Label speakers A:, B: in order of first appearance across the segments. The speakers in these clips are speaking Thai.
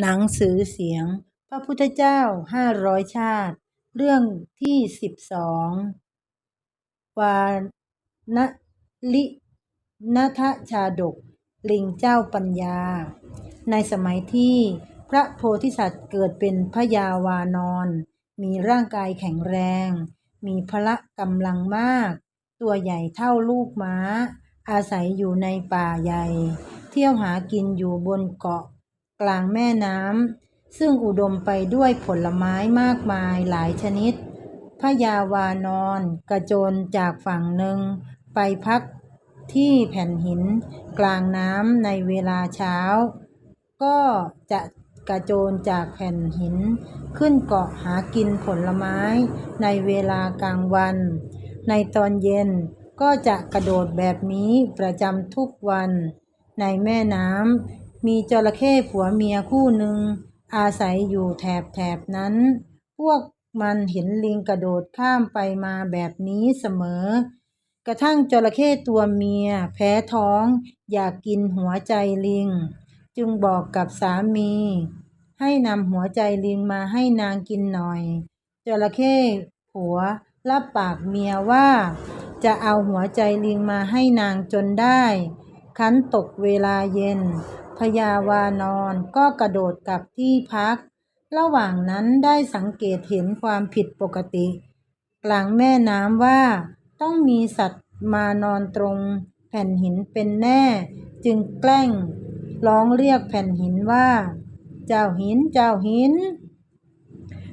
A: หนังสือเสียง พระพุทธเจ้าห้าร้อยชาติ เรื่องที่สิบสองวานลินทชาดก ลิงเจ้าปัญญา ในสมัยที่พระโพธิสัตว์เกิดเป็นพระยาวานอนมีร่างกายแข็งแรง มีพละกำลังมาก ตัวใหญ่เท่าลูกม้า อาศัยอยู่ในป่าใหญ่ เที่ยวหากินอยู่บนเกาะ กลางแม่น้ำซึ่งอุดมไปด้วยผลไม้มากมายหลายชนิดพระยาวานอนกระโจนจากฝั่งหนึ่ง ไปพักที่แผ่นหินกลางน้ำในเวลาเช้า ก็จะกระโจนจากแผ่นหิน ขึ้นเกาะหากินผลไม้ในเวลากลางวัน ในตอนเย็นก็จะกระโดดแบบนี้ประจำทุกวัน ในแม่น้ำ มีจระเข้ผัวเมียคู่หนึ่ง อาศัยอยู่แถบแถบนั้น พวกมันเห็นลิงกระโดดข้ามไปมาแบบนี้เสมอ กระทั่งจระเข้ตัวเมีย แพ้ท้อง อยากกินหัวใจลิง จึงบอกกับสามี ให้นำหัวใจลิงมาให้นางกินหน่อย จระเข้ผัวรับปากเมียว่า จะเอาหัวใจลิงมาให้นางจนได้ คันตกเวลาเย็น พญาวานอนก็กระโดดกลับที่พัก ระหว่างนั้นได้สังเกตเห็นความผิดปกติ กลางแม่น้ำว่า ต้องมีสัตว์มานอนตรงแผ่นหินเป็นแน่ จึงแกล้งร้องเรียกแผ่นหินว่า เจ้าหินเจ้าหิน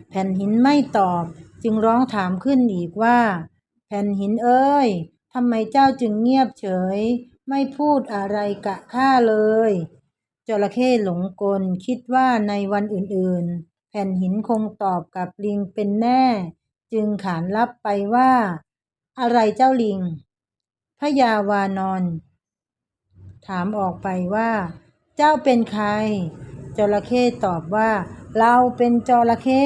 A: แผ่นหินไม่ตอบจึงร้องถามขึ้นอีกว่า แผ่นหินเอ้ยทำไมเจ้าจึงเงียบเฉย ไม่พูดอะไรกะข้าเลย จระเข้หลงกลคิดว่าในวันอื่นๆ แผ่นหินคงตอบกับลิงเป็นแน่ จึงขานรับไปว่า อะไรเจ้าลิงพระยาวานอนถามออกไปว่า เจ้าเป็นใคร จระเข้ตอบว่า เราเป็นจระเข้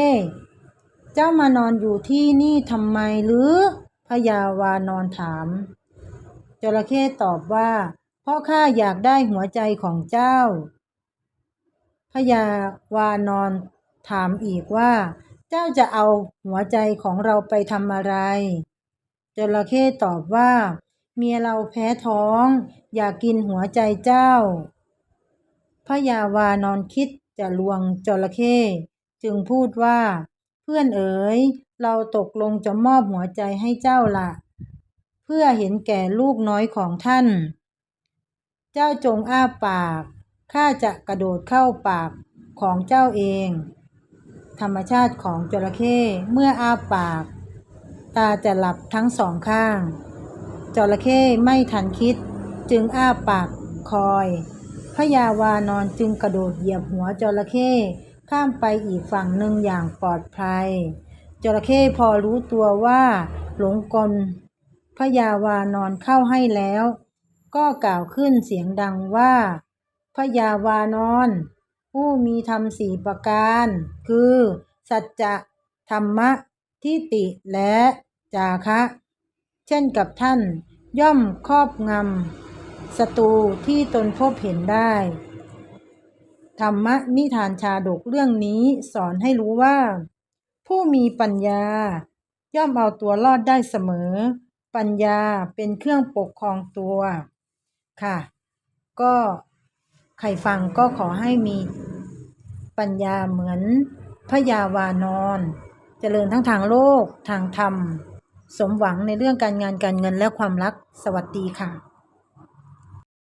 A: เจ้ามานอนอยู่ที่นี่ทำไมหรือพระยาวานอนถาม จระเข้ตอบว่า ราะข้าอยากได้หัวใจของเจ้าพระยาวานอนถามอีกว่า เจ้าจะเอาหัวใจของเราไปทำอะไร จระเข้ตอบว่า เมียเราแพ้ท้อง อยากกินหัวใจเจ้าพระยาวานอนคิดจะลวงจระเข้จึงพูดว่า เพื่อนเอ๋ย เราตกลงจะมอบหัวใจให้เจ้าละ เพื่อเห็นแก่ลูกน้อยของท่าน เจ้าจงอ้าปาก ข้าจะกระโดดเข้าปากของเจ้าเอง ธรรมชาติของจระเข้เมื่ออ้าปาก ตาจะหลับทั้งสองข้าง จระเข้ไม่ทันคิด จึงอ้าปากคอยพระยาวานอนจึงกระโดดเหยียบหัวจระเข้ข้ามไปอีกฝั่งหนึ่งอย่างปลอดภัย จระเข้พอรู้ตัวว่าหลงกลพระยาวานอนเข้าให้แล้ว ก็กล่าวขึ้นเสียงดังว่า พยาวานอนผู้มีธรรมสี่ประการ คือ สัจจะธรรมะทิฏฐิและจาคะ เช่นกับท่านย่อมครอบงำศัตรูที่ตนพบเห็นได้ ธรรมะนิทานชาดกเรื่องนี้สอนให้รู้ว่า ผู้มีปัญญา ย่อมเอาตัวรอดได้เสมอ ปัญญาเป็นเครื่องปกครองตัว ค่ะ ก็ใครฟังก็ขอให้มีปัญญาเหมือนพระยาวานอนเจริญทั้งทางโลกทางธรรม สมหวังในเรื่องการงานการเงินและความรักสวัสดีค่ะ